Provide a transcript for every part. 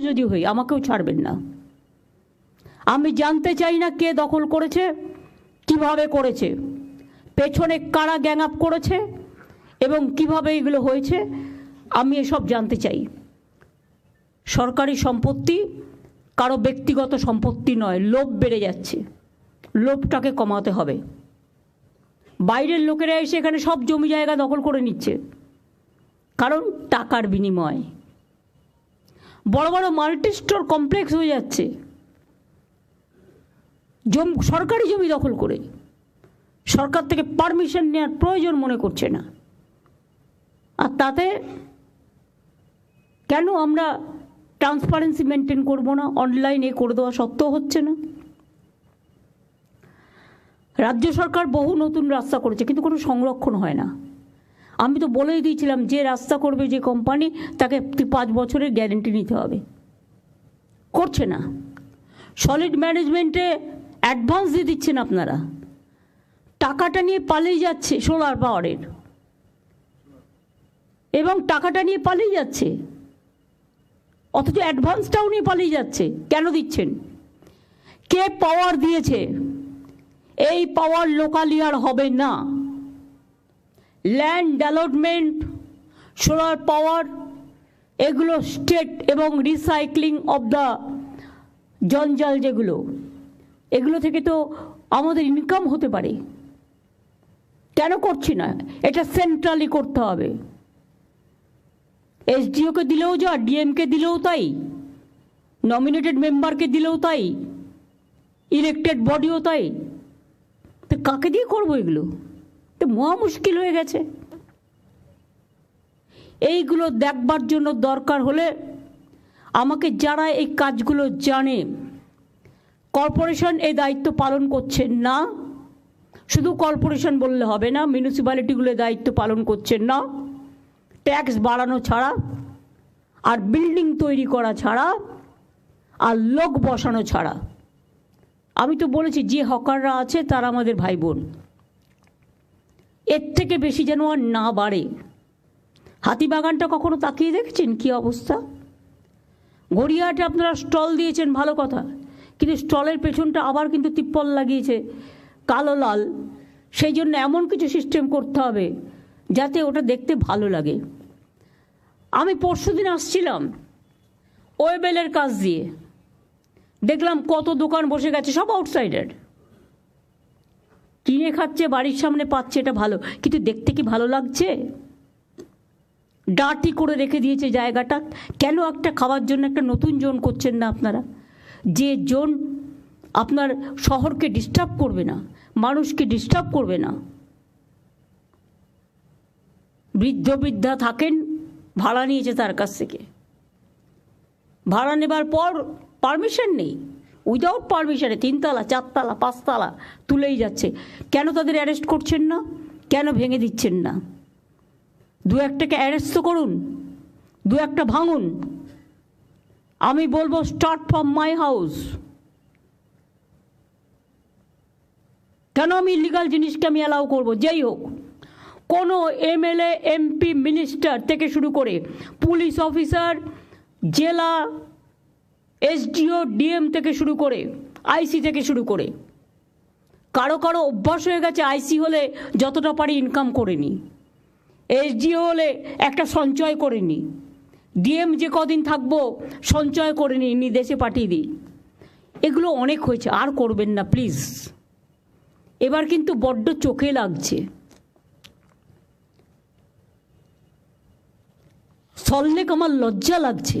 যদি হই, আমাকেও ছাড়বেন না। আমি জানতে চাই না কে দখল করেছে, কীভাবে করেছে, পেছনে কারা গ্যাং আপ করেছে, এবং কীভাবে এগুলো হয়েছে, আমি এসব জানতে চাই। সরকারি সম্পত্তি কারও ব্যক্তিগত সম্পত্তি নয়, লোভ বেড়ে যাচ্ছে। লোভটাকে কমাতে হবে। বাইরের লোকেরা এসে এখানে সব জমি জায়গা দখল করে নিচ্ছে। কারণ টাকার বিনিময়। বড় বড় মাল্টি স্টোর কমপ্লেক্স হয়ে যাচ্ছে। জম, সরকারি জমি দখল করে। সরকার থেকে পারমিশন নেওয়ার প্রয়োজন মনে করছে না। আর তাতে কেন আমরা ট্রান্সপারেন্সি মেনটেন করব না? অনলাইনে করে দেওয়া সত্ত্বেও হচ্ছে না। রাজ্য সরকার বহু নতুন রাস্তা করেছে, কিন্তু কোনো সংরক্ষণ হয় না। আমি তো বলেই দিয়েছিলাম, যে রাস্তা করবে যে কোম্পানি তাকে পাঁচ বছরের গ্যারেন্টি নিতে হবে। করছে না। সলিড ম্যানেজমেন্টে অ্যাডভান্স দিয়ে দিচ্ছেন আপনারা। টাকাটা নিয়ে পালিয়ে যাচ্ছে সোলার পাওয়ারের এবং টাকাটা নিয়ে পালিয়ে যাচ্ছে। অথচ অ্যাডভান্সটাও নিয়ে পালিয়ে যাচ্ছে। কেন দিচ্ছেন? কে পাওয়ার দিয়েছে? এই পাওয়ার লোকালিয়ার হবে না। ল্যান্ড ডেভেলপমেন্ট সোলার পাওয়ার এগুলো স্টেট এবং রিসাইক্লিং অব দ্য জঞ্জাল যেগুলো, এগুলো থেকে তো আমাদের ইনকাম হতে পারে। কেন করছি না? এটা সেন্ট্রালি করতে হবে। এসডিওকে দিলেও যা ডিএমকে দিলেও তাই নমিনেটেড মেম্বারকে দিলেও তাই ইলেক্টেড বডিও তাই। তো কাকে দিয়ে করব এগুলো? তো মহা মুশকিল হয়ে গেছে। এইগুলো দেখবার জন্য দরকার হলে আমাকে যারা এই কাজগুলো জানে, কর্পোরেশন এই দায়িত্ব পালন করছেন না। শুধু কর্পোরেশন বললে হবে না, মিউনিসিপ্যালিটিগুলো দায়িত্ব পালন করছেন না। ট্যাক্স বাড়ানো ছাড়া আর বিল্ডিং তৈরি করা ছাড়া আর লোক বসানো ছাড়া। আমি তো বলেছি, যে হকাররা আছে তারা আমাদের ভাই বোন। এর থেকে বেশি যেন আর না বাড়ে। হাতিবাগানটা কখনো তাকিয়ে দেখেছেন কি অবস্থা? গড়িয়াহাটে আপনারা স্টল দিয়েছেন, ভালো কথা। কিন্তু স্টলের পেছনটা আবার কিন্তু তিপ্পল লাগিয়েছে, কালো লাল। সেই জন্য এমন কিছু সিস্টেম করতে হবে, যাতে ওটা দেখতে ভালো লাগে। আমি পরশু দিন আসছিলাম, ওয়েবেলের কাজ দিয়ে। দেখলাম কত দোকান বসে গেছে, সব আউটসাইডার কিনে খাচ্ছে, বাড়ির সামনে পাচ্ছে, এটা ভালো। কিন্তু দেখতে কি ভালো লাগছে? ডাটি করে রেখে দিয়েছে জায়গাটা। কেন একটা খাওয়ার জন্য একটা নতুন জোন করছেন না আপনারা? যে জোন আপনার শহরকে ডিস্টার্ব করবে না, মানুষকে ডিস্টার্ব করবে না। বৃদ্ধ বৃদ্ধা থাকেন, ভাড়া নিয়েছে তার কাছ থেকে। ভাড়া নেবার পর পারমিশন নেই। উইদাউট পারমিশনে তিনতলা, চারতলা, পাঁচতলা তুলেই যাচ্ছে। কেন তাদের অ্যারেস্ট করছেন না? কেন ভেঙে দিচ্ছেন না? দু একটাকে অ্যারেস্ট তো করুন, দু একটা ভাঙুন। আমি বলব স্টার্ট ফ্রম মাই হাউস কেন আমি ইলিগাল জিনিসকে আমি অ্যালাউ করব? যেই হোক, কোনো এমএলএ, এমপি মিনিস্টার থেকে শুরু করে পুলিশ অফিসার জেলা এসডিও, ডিএম থেকে শুরু করে আইসি থেকে শুরু করে। কারও কারও অভ্যাস হয়ে গেছে আইসি হলে যতটা পারি ইনকাম করে নি। এসডিও হলে একটা সঞ্চয় করে নি। ডিএম যে কদিন থাকব সঞ্চয় করে নিই নি দেশে পাঠিয়ে দিই। এগুলো অনেক হয়েছে, আর করবেন না প্লিজ এবার কিন্তু বড্ড চোখে লাগছে। সল্লেক আমার লজ্জা লাগছে।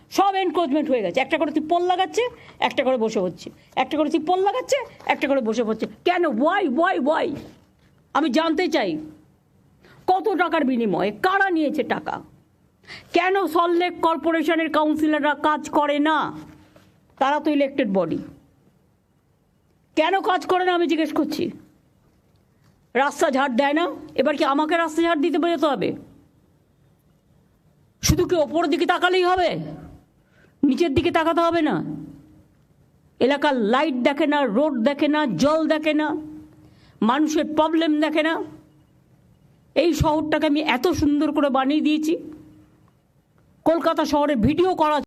সব এনক্রোচমেন্ট হয়ে গেছে। একটা করে তিপ্পল লাগাচ্ছে, একটা করে বসে হচ্ছে একটা করে তিপ্পল লাগাচ্ছে, একটা করে বসে পড়ছে। কেন? ওয়াই ওয়াই ওয়াই আমি জানতে চাই, কত টাকার বিনিময়ে? কারা নিয়েছে টাকা? কেন সল্টলেক কর্পোরেশনের কাউন্সিলররা কাজ করে না? তারা তো ইলেকটেড বডি কেন কাজ করে না আমি জিজ্ঞেস করছি? রাস্তা ঝাড় দেয় না? এবার কি আমাকে রাস্তা ঝাড় দিতে বোঝাতে হবে? শুধু কি ওপরের দিকে তাকালেই হবে? নিচের দিকে তাকাতে হবে না। এলাকার লাইট দেখে না রোড দেখে না, জল দেখে না, মানুষের প্রবলেম দেখে না। এই শহরটাকে আমি এত সুন্দর করে বানিয়ে দিয়েছি। কলকাতা শহরে ভিডিও করা